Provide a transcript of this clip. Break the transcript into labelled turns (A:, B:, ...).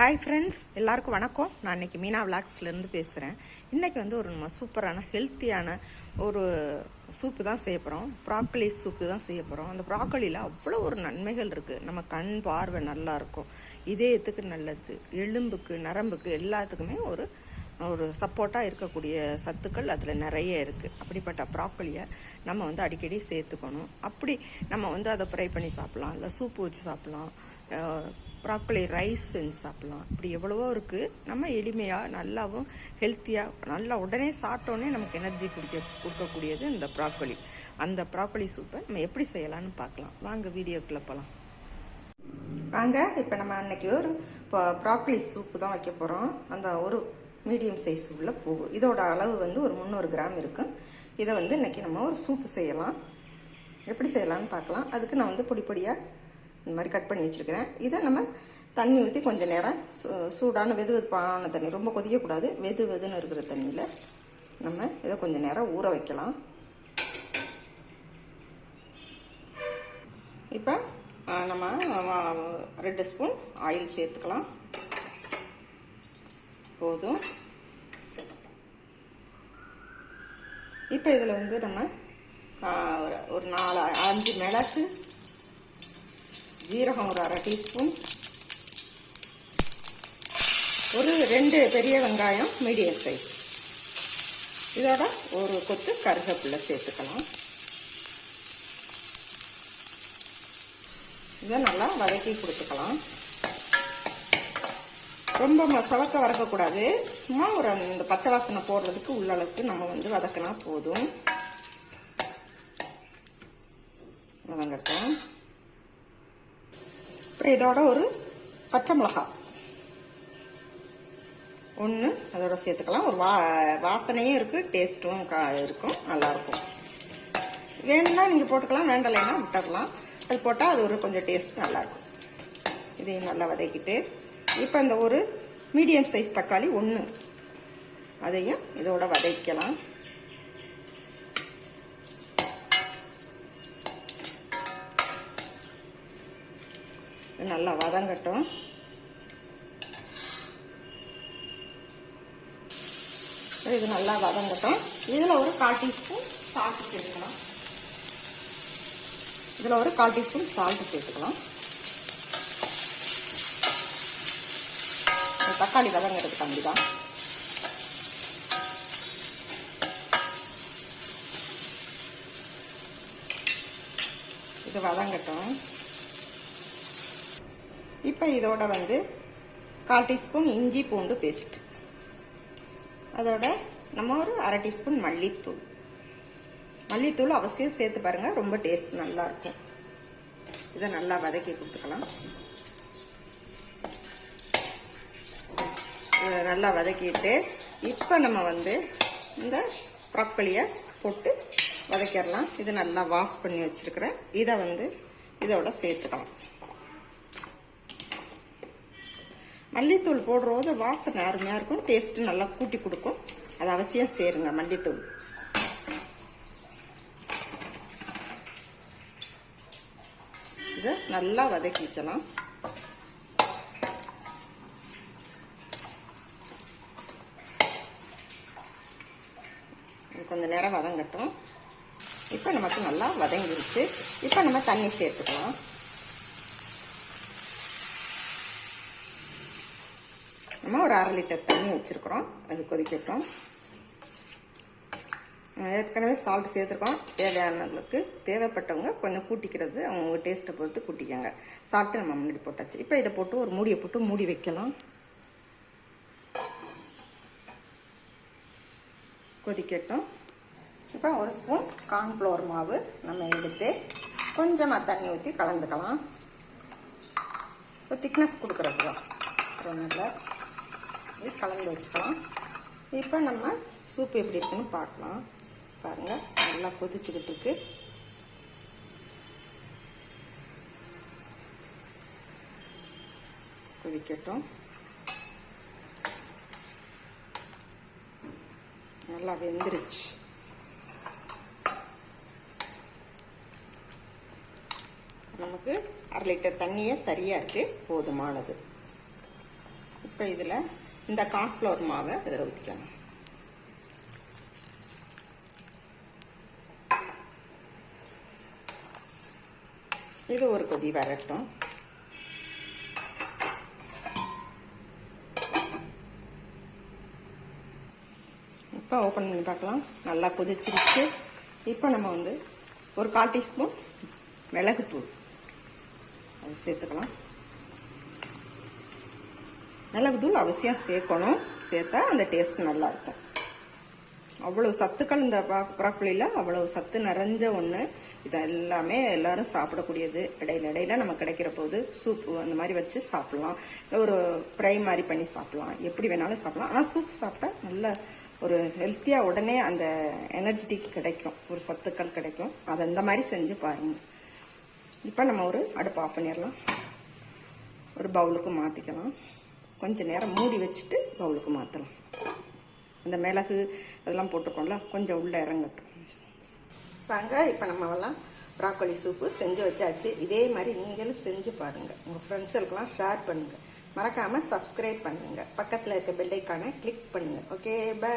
A: Hi friends எல்லாருக்கும் வணக்கம். நான் இன்னைக்கு மீனா விளாக்ஸ்லேருந்து பேசுகிறேன் இன்றைக்கி வந்து ஒரு நம்ம சூப்பரான ஹெல்த்தியான ஒரு சூப்பு தான் செய்ய போகிறோம் ப்ராக்கலி சூப்பு தான் செய்ய போகிறோம் அந்த ப்ராக்கலியில் அவ்வளோ ஒரு நன்மைகள் இருக்குது நம்ம கண் பார்வை நல்லாயிருக்கும் இதயத்துக்கு நல்லது. எலும்புக்கு நரம்புக்கு எல்லாத்துக்குமே ஒரு ஒரு சப்போர்ட்டாக இருக்கக்கூடிய சத்துக்கள் அதில் நிறைய இருக்குது அப்படிப்பட்ட ப்ராக்கலியை நம்ம வந்து அடிக்கடி சேர்த்துக்கணும். அப்படி நம்ம வந்து அதை ஃப்ரை பண்ணி சாப்பிட்லாம். இல்லை சூப்பு வச்சு சாப்பிட்லாம். ப்ராக்கலி ரைஸ் செஞ்சு சாப்பிட்லாம். இப்படி எவ்வளவோ இருக்குது நம்ம எளிமையாக நல்லாவும் ஹெல்த்தியாக நல்லா உடனே சாப்பிட்டோன்னே நமக்கு எனர்ஜி குடிக்க கொடுக்கக்கூடியது இந்த ப்ராக்கலி அந்த ப்ராக்கலி சூப்பை நம்ம எப்படி செய்யலாம்னு பார்க்கலாம். வாங்க வீடியோக்குள்ளே போகலாம் வாங்க இப்போ நம்ம அன்னைக்கு ஒரு ப்ராக்கலி சூப்பு தான் வைக்க போகிறோம் அந்த ஒரு மீடியம் சைஸ் உள்ள போகும் இதோட அளவு வந்து ஒரு முந்நூறு கிராம் இருக்கும் இதை வந்து இன்றைக்கி நம்ம ஒரு சூப்பு செய்யலாம். எப்படி செய்யலாம்னு பார்க்கலாம். அதுக்கு நான் வந்து பொடி பொடியாக இந்த மாதிரி கட் பண்ணி வச்சுருக்கிறேன். இதை நம்ம தண்ணி ஊற்றி கொஞ்சம் நேரம் சூ சூடான வெது வெதுப்பான தண்ணி ரொம்ப கொதிக்கக்கூடாது. வெது வெதுன்னு இருக்கிற தண்ணியில் நம்ம இதை கொஞ்சம் நேரம் ஊற வைக்கலாம். இப்போ நம்ம ரெண்டு ஸ்பூன் ஆயில் சேர்த்துக்கலாம். போதும். இப்போ இதில் வந்து நம்ம ஒரு நாலு அஞ்சு மிளகு ஜீரகம் ஒரு அரை டீஸ்பூன். ஒரு ரெண்டு பெரிய வெங்காயம் மீடியம் சைஸ். இதோட ஒரு கொத்து கருகப்பில்லை சேர்த்துக்கலாம். இதை நல்லா வதக்கி கொடுத்துக்கலாம். ரொம்ப சவக்க வதக்கக்கூடாது சும்மா ஒரு அந்த பச்சை வாசனை போடுறதுக்கு உள்ள அளவுக்கு நம்ம வந்து வதக்கினா போதும். வதங்கட்டும் அப்புறம் இதோட ஒரு பச்சை மிளகா. ஒன்று அதோட சேர்த்துக்கலாம். ஒரு வா வாசனையும் இருக்குது டேஸ்ட்டும் கா இருக்கும் நல்லாயிருக்கும். வேணும்னா நீங்கள் போட்டுக்கலாம் வேண்டலைன்னா விட்டுடலாம் அது போட்டால் அது ஒரு கொஞ்சம் டேஸ்ட் நல்லாயிருக்கும். இதையும் நல்லா வதக்கிட்டு இப்போ இந்த ஒரு மீடியம் சைஸ் தக்காளி ஒன்று அதையும் இதோட வதக்கலாம் நல்லா வதங்கட்டும். இது நல்லா வதங்கட்டும். இதில் ஒரு கால் டீஸ்பூன் சால்ட்டு சேர்த்துக்கலாம். இதில் ஒரு கால் டீஸ்பூன் சால்ட்டு சேர்த்துக்கலாம். தக்காளி வதங்கிறதுக்காண்டி தான் இது வதங்கட்டும். இப்போ இதோட வந்து கால் டீஸ்பூன் இஞ்சி பூண்டு பேஸ்ட். அதோட நம்ம ஒரு அரை டீஸ்பூன் மல்லித்தூள். மல்லித்தூள் அவசியம் சேர்த்து பாருங்கள் ரொம்ப டேஸ்ட் நல்லாயிருக்கும் இதை நல்லா வதக்கி கொடுத்துக்கலாம். நல்லா வதக்கிட்டு இப்போ நம்ம வந்து இந்த ப்ராக்கலியை போட்டு வதக்கிடலாம். இது நல்லா வாஷ் பண்ணி வச்சுருக்கிறேன். இதை வந்து இதோட சேர்த்துக்கலாம். மல்லித்தூள் போடுறது வாசனை அருமையாக இருக்கும். டேஸ்ட்டு நல்லா கூட்டி கொடுக்கும். அது அவசியம் சேருங்க மல்லித்தூள். இதை நல்லா வதக்கிக்கலாம். கொஞ்சம் நேரம் வதங்கட்டும். இப்போ நமக்கு நல்லா வதங்கிருச்சு. இப்போ நம்ம தண்ணி சேர்த்துக்கலாம். நம்ம ஒரு அரை லிட்டர் தண்ணி வச்சுருக்குறோம். அது கொதிக்கட்டும் ஏற்கனவே சால்ட் சேர்த்துருக்கோம். தேவையானவங்களுக்கு தேவைப்பட்டவங்க கொஞ்சம் கூட்டிக்கிறது அவங்க டேஸ்ட்டை பொறுத்து கூட்டிக்கோங்க. சால்ட்டு நம்ம முன்னாடி போட்டாச்சு. இப்போ இதை போட்டு ஒரு மூடியை போட்டு மூடி வைக்கலாம். கொதிக்கட்டும். இப்போ ஒரு ஸ்பூன் கார்ன்ஃப்ளவர் மாவு நம்ம எடுத்து கொஞ்சமாக தண்ணி ஊற்றி கலந்துக்கலாம். இப்போ திக்னஸ் கொடுக்குறது தான். இல்லை. இது கலந்து வச்சுக்கலாம். இப்போ நம்ம சூப் எப்படி இருக்குன்னு பார்க்கலாம். பாருங்கள் நல்லா கொதிச்சுக்கிட்டு இருக்கு. கொதிக்கட்டும். நல்லா வெந்துருச்சு. நமக்கு அரை லிட்டர் தண்ணியே சரியாக இருக்குது போதுமானது. இப்போ இதில் இந்த கார்ன்ஃப்ளவர் மாவை இதில் ஊற்றிக்கலாம் இது ஒரு கொதி வரட்டும். இப்போ ஓப்பன் பண்ணி பார்க்கலாம். நல்லா கொதிச்சிருச்சு. இப்போ நம்ம வந்து ஒரு கால் டீஸ்பூன் மிளகுத்தூள். அது சேர்த்துக்கலாம். மிளகுத்தூள் அவசியம் சேர்க்கணும். சேர்த்தா அந்த டேஸ்ட் நல்லா இருக்கும் அவ்வளவு சத்துக்கள் இந்த ப்ராக்கலியில் அவ்வளவு சத்து நிறைஞ்ச ஒன்று இது எல்லாமே எல்லாரும் சாப்பிடக்கூடியது. இடையில இடையில நம்ம கிடைக்கிற போது சூப்பு அந்த மாதிரி வச்சு சாப்பிடலாம். இல்லை ஒரு ஃப்ரை மாதிரி பண்ணி சாப்பிடலாம். எப்படி வேணாலும் சாப்பிடலாம். ஆனால் சூப் சாப்பிட்டா நல்ல ஒரு ஹெல்த்தியாக உடனே அந்த எனர்ஜெட்டிக் கிடைக்கும். ஒரு சத்துக்கள் கிடைக்கும். அதை இந்த மாதிரி செஞ்சு பாருங்க. இப்போ நம்ம ஒரு அடுப்பு ஆஃப் பண்ணிடலாம். ஒரு பவுலுக்கு மாற்றிக்கலாம் கொஞ்சம் நேரம் மூடி வச்சுட்டு பவுலுக்கு மாற்றலாம் அந்த மிளகு அதெல்லாம் போட்டுக்கோம்ல கொஞ்சம் உள்ளே இறங்கட்டும். பாங்க இப்போ நம்மலாம் ப்ராக்கோலி சூப்பு செஞ்சு வச்சாச்சு. இதே மாதிரி நீங்களும் செஞ்சு பாருங்கள் உங்கள் ஃப்ரெண்ட்ஸுக்கெல்லாம் ஷேர் பண்ணுங்கள் மறக்காமல் சப்ஸ்கிரைப் பண்ணுங்கள் பக்கத்தில் இருக்க பெல்லைக்கான கிளிக் பண்ணுங்கள் ஓகே பை